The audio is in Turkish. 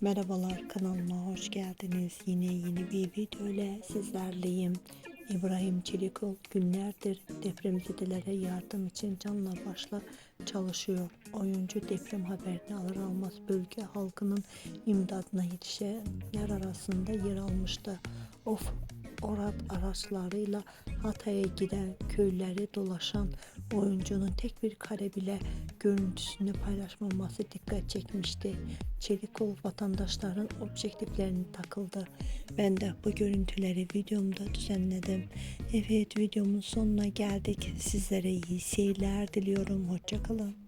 Merhabalar kanalıma hoş geldiniz. Yine yeni bir video sizlerleyim. İbrahim Çelikol günlerdir depremzedelere yardım için canla başla çalışıyor. Oyuncu deprem haberini alır almaz bölge halkının imdadına yetişenler arasında yer almıştı. Of Orat araçlarıyla Hatay'a giden köyleri dolaşan oyuncunun tek bir kare bile görüntüsünü paylaşmaması dikkat çekmişti. Çelikol vatandaşların objektiflerini takıldı. Ben de bu görüntüleri videomda düzenledim. Evet videomun sonuna geldik. Sizlere iyi seyirler diliyorum. Hoşçakalın.